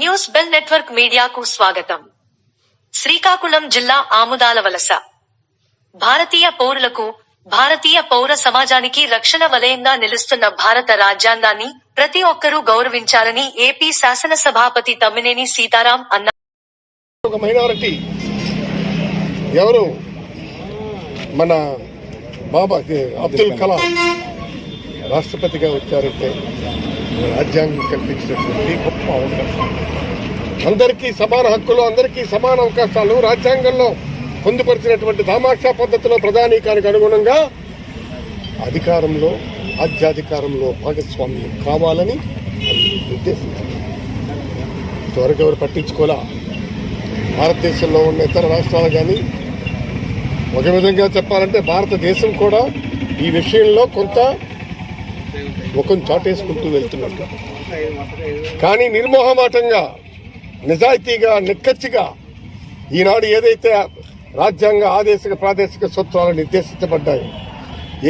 News bell network మీడియాకు స్వాగతం. శ్రీకాకుళం జిల్లా ఆముదాల వలస. భారతీయ పౌరులకు భారతీయ పౌర సమాజానికి రక్షణ వలయంగా నిలుస్తున్న భారత రాజ్యాంగాన్ని ప్రతి ఒక్కరూ గౌరవించాలని ఏపీ శాసనసభాపతి తమ్మినేని సీతారాం అన్నారు ఒక మైనారిటీ. ఎవరు? మన బాబా అబ్దుల్ కలాం. రాష్ట్రపతిగా వచ్చారంటే రాజ్యాంగం కల్పించినటువంటి గొప్ప అవకాశం. అందరికీ సమాన హక్కులు అందరికీ సమాన అవకాశాలు రాజ్యాంగంలో పొందుపరిచినటువంటి దామాక్ష పద్ధతిలో ప్రధానికానికి అనుగుణంగా అధికారంలో రాజ్యాధికారంలో భాగస్వామ్యం కావాలని ఉద్దేశించారు ఇంతవరకు ఎవరు పట్టించుకోలా భారతదేశంలో ఉన్న ఇతర రాష్ట్రాలు కానీ ఒక విధంగా చెప్పాలంటే భారతదేశం కూడా ఈ విషయంలో కొంత ముఖం చాటేసుకుంటూ వెళ్తున్నట్టు. కానీ నిర్మోహమాటంగా నిజాయితీగా నిక్కచ్చిగా ఈనాడు ఏదైతే రాజ్యాంగ ఆదేశిక ప్రాదేశిక సూత్రాలు నిర్దేశించబడ్డాయి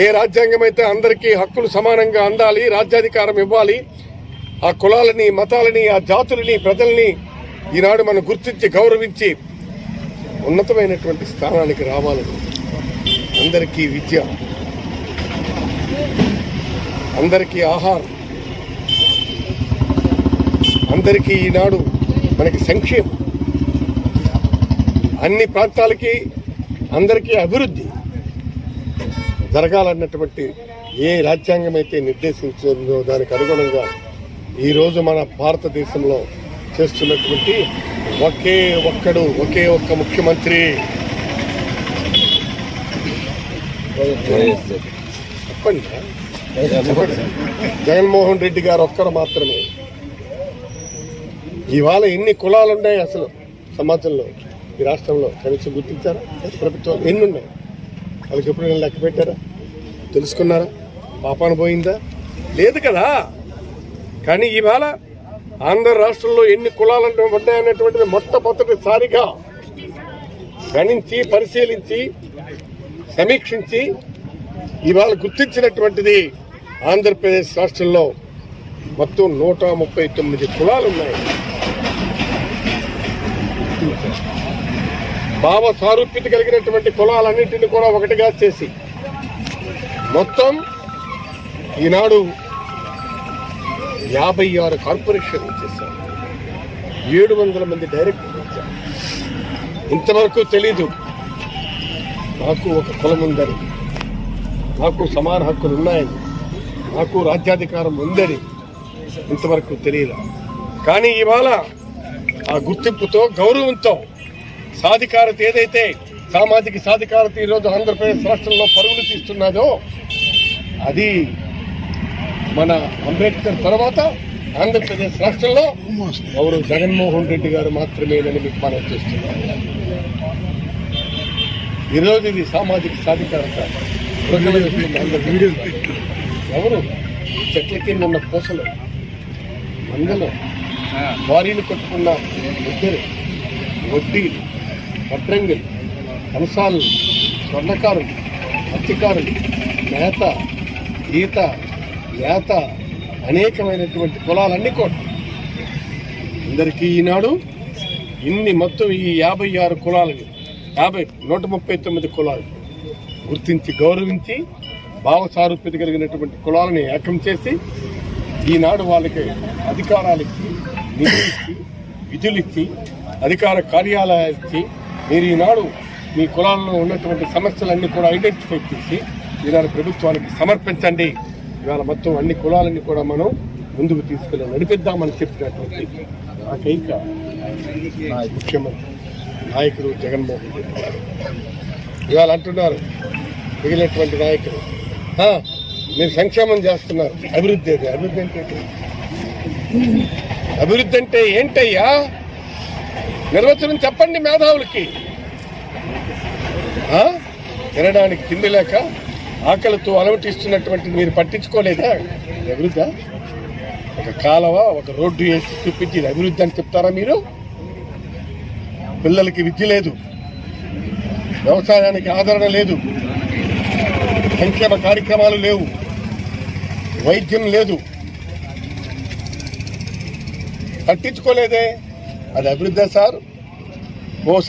ఏ రాజ్యాంగం అయితే అందరికీ హక్కులు సమానంగా అందాలి రాజ్యాధికారం ఇవ్వాలి ఆ కులాలని మతాలని ఆ జాతులని ప్రజల్ని ఈనాడు మనం గుర్తించి గౌరవించి ఉన్నతమైనటువంటి స్థానానికి రావాలని అందరికీ విద్య అందరికీ ఆహారం. అందరికీ ఈనాడు మనకి సంక్షేమం. అన్ని ప్రాంతాలకి అందరికీ అభివృద్ధి. జరగాలన్నటువంటి ఏ రాజ్యాంగం అయితే నిర్దేశించిందో దానికి అనుగుణంగా ఈరోజు మన భారతదేశంలో చేస్తున్నటువంటి ఒకే ఒక్కడు ఒకే ఒక్క ముఖ్యమంత్రి. చెప్పండి. జగన్మోహన్ రెడ్డి గారు ఒక్కరు మాత్రమే. ఇవాళ ఎన్ని కులాలు ఉన్నాయి అసలు సమాజంలో? ఈ రాష్ట్రంలో కనీసం గుర్తించారా? ప్రభుత్వం ఎన్ని ఉన్నాయి వాళ్ళకి ఎప్పుడు లెక్క పెట్టారా? తెలుసుకున్నారా? పాపాన పోయిందా? లేదు కదా. కానీ ఇవాళ ఆంధ్ర రాష్ట్రంలో ఎన్ని కులాలు ఉన్నాయనేటువంటిది మొట్టమొదటిసారిగా గణించి పరిశీలించి సమీక్షించి ఇవాళ గుర్తించినటువంటిది ఆంధ్రప్రదేశ్ రాష్ట్రంలో మొత్తం నూట ముప్పై తొమ్మిది కులాలు ఉన్నాయి భావ సారూప్యత కలిగినటువంటి కులాలన్నింటినీ కూడా ఒకటిగా చేసి మొత్తం ఈనాడు యాభై ఆరు కార్పొరేషన్లు చేశారు. ఏడు వందల మంది డైరెక్టర్లు ఇచ్చారు ఇంతవరకు తెలీదు. నాకు ఒక కులం ఉందని. నాకు సమాన హక్కులు ఉన్నాయని. నాకు రాజ్యాధికారం ఉందని ఇంతవరకు తెలియదు కానీ ఇవాళ ఆ గుర్తింపుతో గౌరవంతో సాధికారత ఏదైతే సామాజిక సాధికారత ఈరోజు ఆంధ్రప్రదేశ్ రాష్ట్రంలో పరుగులు తీస్తున్నదో అది మన అంబేద్కర్ తర్వాత ఆంధ్రప్రదేశ్ రాష్ట్రంలో గౌరవ జగన్మోహన్ రెడ్డి గారు మాత్రమేనని మీకు మనం చేస్తున్నాం. ఈరోజు ఇది సామాజిక సాధికారత. ప్రజలు ఎవరు? చెట్ల కింద ఉన్న పూసలు మందలు వారీలు కొట్టుకున్న ఇద్దరు వడ్డీలు వడ్రంగులు కంసాలు స్వర్ణకారులు మత్స్యకారులు మేత ఈత ఏత అనేకమైనటువంటి కులాలన్నీ కూడా. అందరికీ ఈనాడు ఇన్ని మొత్తం ఈ యాభై ఆరు కులాలని యాభై నూట ముప్పై తొమ్మిది కులాలు గుర్తించి గౌరవించి భావ సారూప్యత కలిగినటువంటి కులాలని ఏకం చేసి ఈనాడు వాళ్ళకి అధికారాలు ఇచ్చి నిధులు ఇచ్చి విధులు ఇచ్చి అధికార కార్యాలయాలు ఇచ్చి మీరు ఈనాడు మీ కులాల్లో ఉన్నటువంటి సమస్యలన్నీ కూడా ఐడెంటిఫై చేసి ఈనాడు ప్రభుత్వానికి సమర్పించండి. ఇవాళ మొత్తం అన్ని కులాలన్నీ కూడా మనం ముందుకు తీసుకెళ్ళి నడిపిద్దామని చెప్పినటువంటి నాకైక ముఖ్యమంత్రి నాయకుడు జగన్మోహన్ రెడ్డి ఇవాళ అంటున్నారు మిగిలినటువంటి నాయకులు మీరు సంక్షేమం చేస్తున్నారు. అభివృద్ధి అది అభివృద్ధి అంటే అభివృద్ధి అంటే ఏంటయ్యా? నిర్వచనం చెప్పండి మేధావులకి. తినడానికి తిండి లేక ఆకలితో అలవటిస్తున్నటువంటి మీరు పట్టించుకోలేదా? అభివృద్ధి ఒక కాలవ ఒక రోడ్డు వేసి చూపించి అభివృద్ధి అని చెప్తారా మీరు? పిల్లలకి విద్య లేదు. వ్యవసాయానికి ఆదరణ లేదు. సంక్షేమ కార్యక్రమాలు లేవు. వైద్యం లేదు. పట్టించుకోలేదే. అది అభివృద్ధి సార్. ఓ